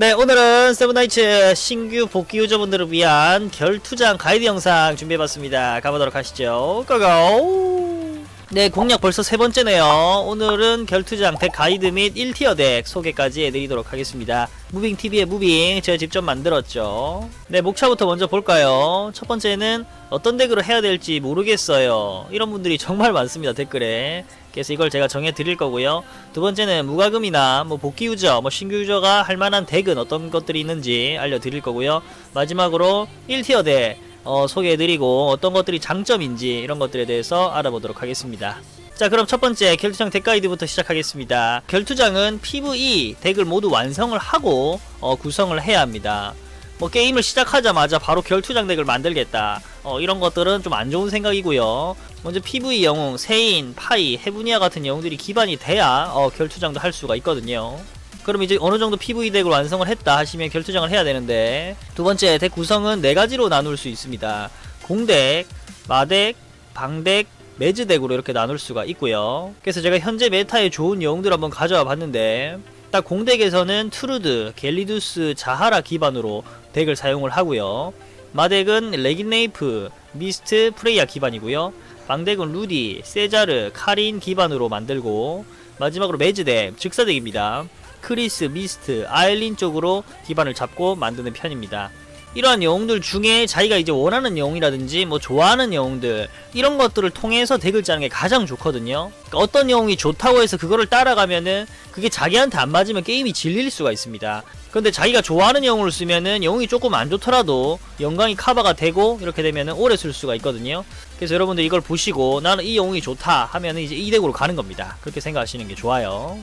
네, 오늘은 세븐나이츠 신규 복귀 유저분들을 위한 결투장 가이드 영상 준비해봤습니다. 가보도록 하시죠. 고고! 네, 공략 벌써 세 번째네요. 오늘은 결투장 덱 가이드 및 1티어 덱 소개까지 해드리도록 하겠습니다. 무빙TV의 무빙 제가 직접 만들었죠. 네, 목차부터 먼저 볼까요? 첫 번째는 어떤 덱으로 해야 될지 모르겠어요. 이런 분들이 정말 많습니다, 댓글에. 그래서 이걸 제가 정해 드릴 거고요. 두 번째는 무과금이나 뭐 복귀 유저, 뭐 신규 유저가 할 만한 덱은 어떤 것들이 있는지 알려 드릴 거고요. 마지막으로 1티어 덱 어, 소개해 드리고 어떤 것들이 장점인지 이런 것들에 대해서 알아보도록 하겠습니다. 자 그럼 첫 번째 결투장 덱 가이드부터 시작하겠습니다. 결투장은 PVE 덱을 모두 완성을 하고 어, 구성을 해야 합니다. 뭐 게임을 시작하자마자 바로 결투장 덱을 만들겠다. 어, 이런 것들은 좀 안 좋은 생각이고요. 먼저 PV 영웅, 세인, 파이, 헤브니아 같은 영웅들이 기반이 돼야 어, 결투장도 할 수가 있거든요. 그럼 이제 어느 정도 PV 덱을 완성을 했다 하시면 결투장을 해야 되는데 두 번째 덱 구성은 네 가지로 나눌 수 있습니다. 공덱, 마덱, 방덱, 매즈 덱으로 이렇게 나눌 수가 있고요. 그래서 제가 현재 메타에 좋은 영웅들 한번 가져와 봤는데 딱 공덱에서는 투르드, 갤리두스, 자하라 기반으로 덱을 사용을 하고요. 마덱은 레긴네이프, 미스트, 프레이아 기반이고요. 방덱은 루디, 세자르, 카린 기반으로 만들고 마지막으로 매즈덱, 즉사덱입니다. 크리스, 미스트, 아일린 쪽으로 기반을 잡고 만드는 편입니다. 이러한 영웅들 중에 자기가 이제 원하는 영웅이라든지 뭐 좋아하는 영웅들 이런 것들을 통해서 덱을 짜는 게 가장 좋거든요. 그러니까 어떤 영웅이 좋다고 해서 그거를 따라가면은 그게 자기한테 안 맞으면 게임이 질릴 수가 있습니다. 근데 자기가 좋아하는 영웅을 쓰면은 영웅이 조금 안 좋더라도 영광이 카바가 되고 이렇게 되면은 오래 쓸 수가 있거든요. 그래서 여러분들 이걸 보시고 나는 이 영웅이 좋다 하면은 이제 이 덱으로 가는 겁니다. 그렇게 생각하시는 게 좋아요.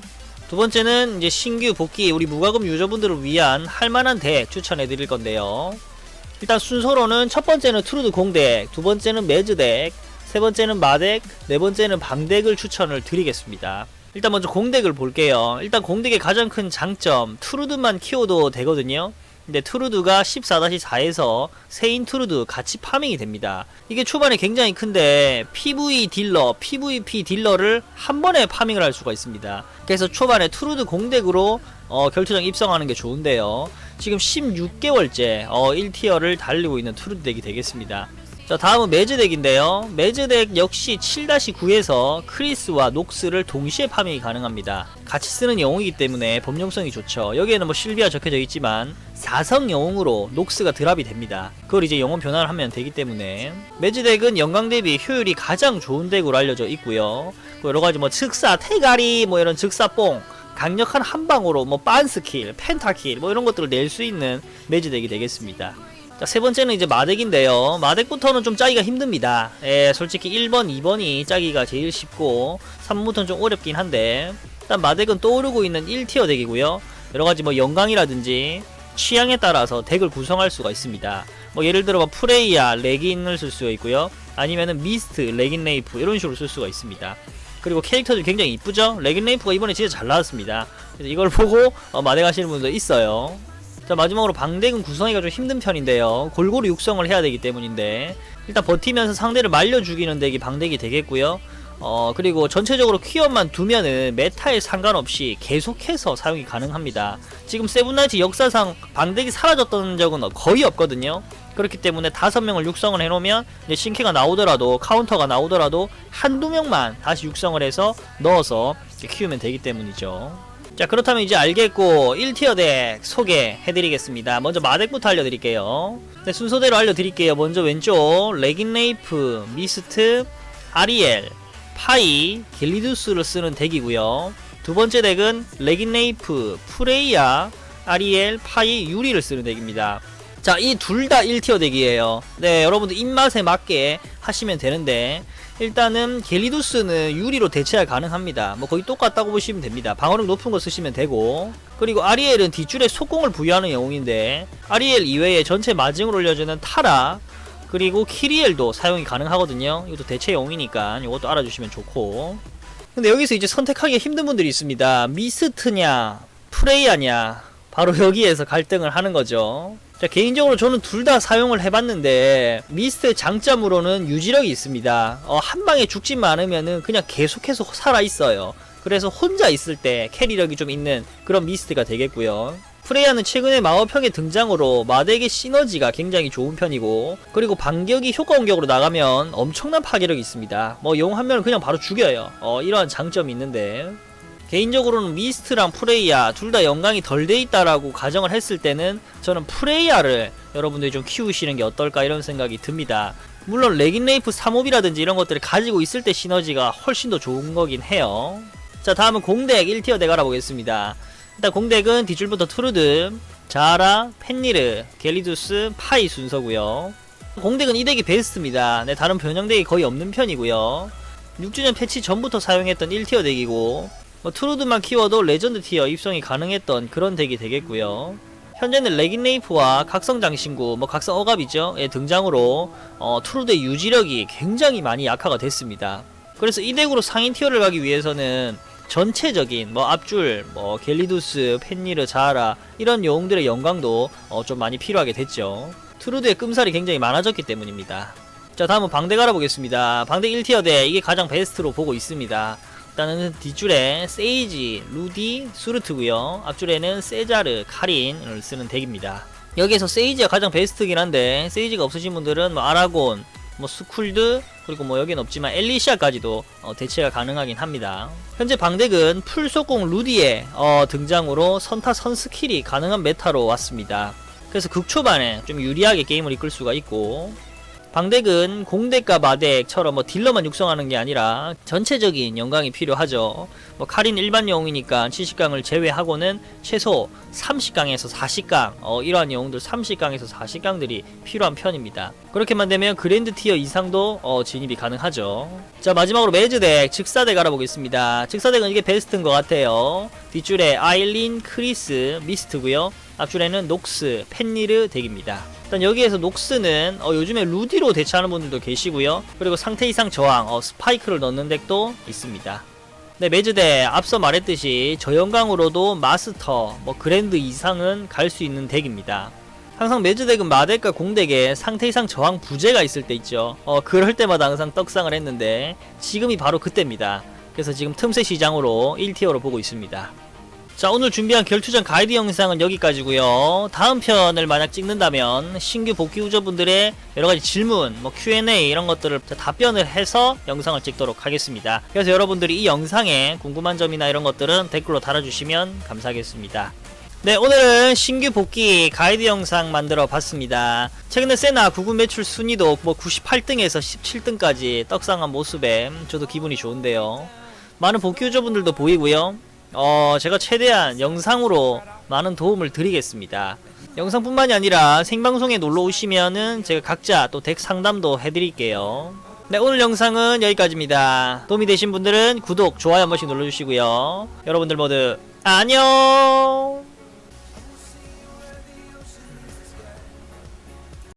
두 번째는 이제 신규 복귀 우리 무과금 유저분들을 위한 할만한 덱 추천해 드릴 건데요. 일단 순서로는 첫 번째는 트루드 공덱, 두 번째는 매즈덱, 세 번째는 마덱, 네 번째는 방덱을 추천을 드리겠습니다. 일단 먼저 공덱을 볼게요. 일단 공덱의 가장 큰 장점, 트루드만 키워도 되거든요. 근데 트루드가 14-4에서 세인 트루드 같이 파밍이 됩니다. 이게 초반에 굉장히 큰데 PV 딜러, PVP 딜러를 한 번에 파밍을 할 수가 있습니다. 그래서 초반에 트루드 공덱으로 어, 결투장 입성하는 게 좋은데요. 지금 16개월째 어, 1티어를 달리고 있는 트루드 덱이 되겠습니다. 자 다음은 매즈덱인데요. 매즈덱 역시 7-9에서 크리스와 녹스를 동시에 파밍이 가능합니다. 같이 쓰는 영웅이기 때문에 범용성이 좋죠. 여기에는 뭐 실비아 적혀져 있지만 4성 영웅으로 녹스가 드랍이 됩니다. 그걸 이제 영웅 변환을 하면 되기 때문에. 매즈덱은 영광 대비 효율이 가장 좋은 덱으로 알려져 있고요. 그 여러가지 뭐 즉사, 태가리 뭐 이런 즉사뽕 강력한 한방으로 뭐 빤스킬, 펜타킬 뭐 이런 것들을 낼 수 있는 매즈덱이 되겠습니다 자, 세 번째는 이제 마덱인데요. 마덱부터는 좀 짜기가 힘듭니다. 예, 솔직히 1번, 2번이 짜기가 제일 쉽고 3번부터는 좀 어렵긴 한데 일단 마덱은 떠오르고 있는 1티어 덱이고요. 여러가지 뭐 영광이라든지 취향에 따라서 덱을 구성할 수가 있습니다. 뭐 예를 들어 뭐 프레이야, 레긴을 쓸 수가 있고요. 아니면은 미스트, 레긴 레이프 이런 식으로 쓸 수가 있습니다. 그리고 캐릭터들 굉장히 이쁘죠? 레긴 레이프가 이번에 진짜 잘 나왔습니다. 이걸 보고 어, 마덱 하시는 분도 있어요. 자 마지막으로 방덱은 구성하기가 좀 힘든 편인데요. 골고루 육성을 해야 되기 때문인데 일단 버티면서 상대를 말려 죽이는 덱이 방덱이 되겠고요. 어 그리고 전체적으로 퀴어만 두면은 메타에 상관없이 계속해서 사용이 가능합니다. 지금 세븐나이트 역사상 방덱이 사라졌던 적은 거의 없거든요. 그렇기 때문에 다섯 명을 육성을 해놓으면 이제 신캐가 나오더라도 카운터가 나오더라도 한두 명만 다시 육성을 해서 넣어서 키우면 되기 때문이죠 자 그렇다면 이제 알겠고 1티어 덱 소개해드리겠습니다. 먼저 마덱부터 알려드릴게요. 네, 순서대로 알려드릴게요. 먼저 왼쪽 레긴레이프, 미스트, 아리엘, 파이, 길리두스를 쓰는 덱이고요. 두 번째 덱은 레긴레이프, 프레이야, 아리엘, 파이, 유리를 쓰는 덱입니다. 자 이 둘 다 1티어 덱이에요. 네 여러분들 입맛에 맞게 하시면 되는데 일단은 겔리두스는 유리로 대체가 가능합니다. 뭐 거의 똑같다고 보시면 됩니다. 방어력 높은 거 쓰시면 되고 그리고 아리엘은 뒷줄에 속공을 부여하는 영웅인데 아리엘 이외에 전체 마징을 올려주는 타라 그리고 키리엘도 사용이 가능하거든요. 이것도 대체 영웅이니까 이것도 알아주시면 좋고 근데 여기서 이제 선택하기 힘든 분들이 있습니다. 미스트냐 프레이아냐 바로 여기에서 갈등을 하는 거죠. 자 개인적으로 저는 둘 다 사용을 해봤는데 미스트의 장점으로는 유지력이 있습니다 어, 한 방에 죽지만 않으면은 그냥 계속해서 살아있어요 그래서 혼자 있을 때 캐리력이 좀 있는 그런 미스트가 되겠고요 프레이아는 최근에 마법형의 등장으로 마덱의 시너지가 굉장히 좋은 편이고 그리고 반격이 효과 공격으로 나가면 엄청난 파괴력이 있습니다. 뭐 용 한 명을 그냥 바로 죽여요. 어, 이러한 장점이 있는데 개인적으로는 미스트랑 프레이아 둘다 영광이 덜 돼 있다라고 가정을 했을 때는 저는 프레이아를 여러분들이 좀 키우시는 게 어떨까 이런 생각이 듭니다. 물론 레긴레이프 3옵이라든지 이런 것들을 가지고 있을 때 시너지가 훨씬 더 좋은 거긴 해요. 자 다음은 공덱 1티어 덱 알아보겠습니다. 일단 공덱은 뒷줄부터 트루드, 자라, 펜니르, 겔리두스, 파이 순서고요. 공덱은 이 덱이 베스트입니다. 네, 다른 변형덱이 거의 없는 편이고요. 6주년 패치 전부터 사용했던 1티어 덱이고 뭐 트루드만 키워도 레전드 티어 입성이 가능했던 그런 덱이 되겠고요. 현재는 레긴레이프와 각성 장신구, 뭐 각성 억압이죠. 예, 등장으로 어, 트루드의 유지력이 굉장히 많이 약화가 됐습니다. 그래서 이 덱으로 상인 티어를 가기 위해서는 전체적인 뭐 앞줄, 뭐 겔리두스, 펜니르, 자하라 이런 영웅들의 영광도 어, 좀 많이 필요하게 됐죠. 트루드의 끔살이 굉장히 많아졌기 때문입니다. 자 다음은 방덱 알아보겠습니다. 방덱 1티어 대 이게 가장 베스트로 보고 있습니다. 일단은 뒷줄에 세이지, 루디, 수르트고요. 앞줄에는 세자르, 카린을 쓰는 덱입니다. 여기에서 세이지가 가장 베스트긴 한데 세이지가 없으신 분들은 뭐 아라곤, 뭐 스쿨드 그리고 뭐 여긴 없지만 엘리시아까지도 어, 대체가 가능하긴 합니다. 현재 방덱은 풀속공 루디의 어, 등장으로 선타 선 스킬이 가능한 메타로 왔습니다. 그래서 극초반에 좀 유리하게 게임을 이끌 수가 있고 방덱은 공덱과 마덱처럼 뭐 딜러만 육성하는 게 아니라 전체적인 영광이 필요하죠. 뭐 카린 일반 영웅이니까 70강을 제외하고는 최소 30강에서 40강 어, 이러한 영웅들 30강에서 40강들이 필요한 편입니다. 그렇게만 되면 그랜드 티어 이상도 어, 진입이 가능하죠. 자 마지막으로 매즈덱 즉사덱 알아보겠습니다. 즉사덱은 이게 베스트인 것 같아요. 뒷줄에 아일린, 크리스, 미스트고요. 앞줄에는 녹스, 펜니르 덱입니다. 일단 여기에서 녹스는 어, 요즘에 루디로 대체하는 분들도 계시고요. 그리고 상태 이상 저항, 어, 스파이크를 넣는 덱도 있습니다. 네, 매즈대 앞서 말했듯이 저영광으로도 마스터, 뭐 그랜드 이상은 갈 수 있는 덱입니다. 항상 매즈덱은 마덱과 공덱에 상태 이상 저항 부재가 있을 때 있죠. 어, 그럴 때마다 항상 떡상을 했는데 지금이 바로 그때입니다. 그래서 지금 틈새 시장으로 1티어로 보고 있습니다. 자 오늘 준비한 결투전 가이드 영상은 여기까지고요. 다음 편을 만약 찍는다면 신규 복귀 유저분들의 여러가지 질문 뭐 Q&A 이런 것들을 답변을 해서 영상을 찍도록 하겠습니다. 그래서 여러분들이 이 영상에 궁금한 점이나 이런 것들은 댓글로 달아주시면 감사하겠습니다. 네 오늘은 신규 복귀 가이드 영상 만들어 봤습니다. 최근에 세나 구글 매출 순위도 뭐 98등에서 17등까지 떡상한 모습에 저도 기분이 좋은데요. 많은 복귀 유저분들도 보이고요 어, 제가 최대한 영상으로 많은 도움을 드리겠습니다. 영상뿐만이 아니라 생방송에 놀러 오시면은 제가 각자 또 덱 상담도 해드릴게요. 네, 오늘 영상은 여기까지입니다. 도움이 되신 분들은 구독, 좋아요 한 번씩 눌러주시고요. 여러분들 모두 안녕!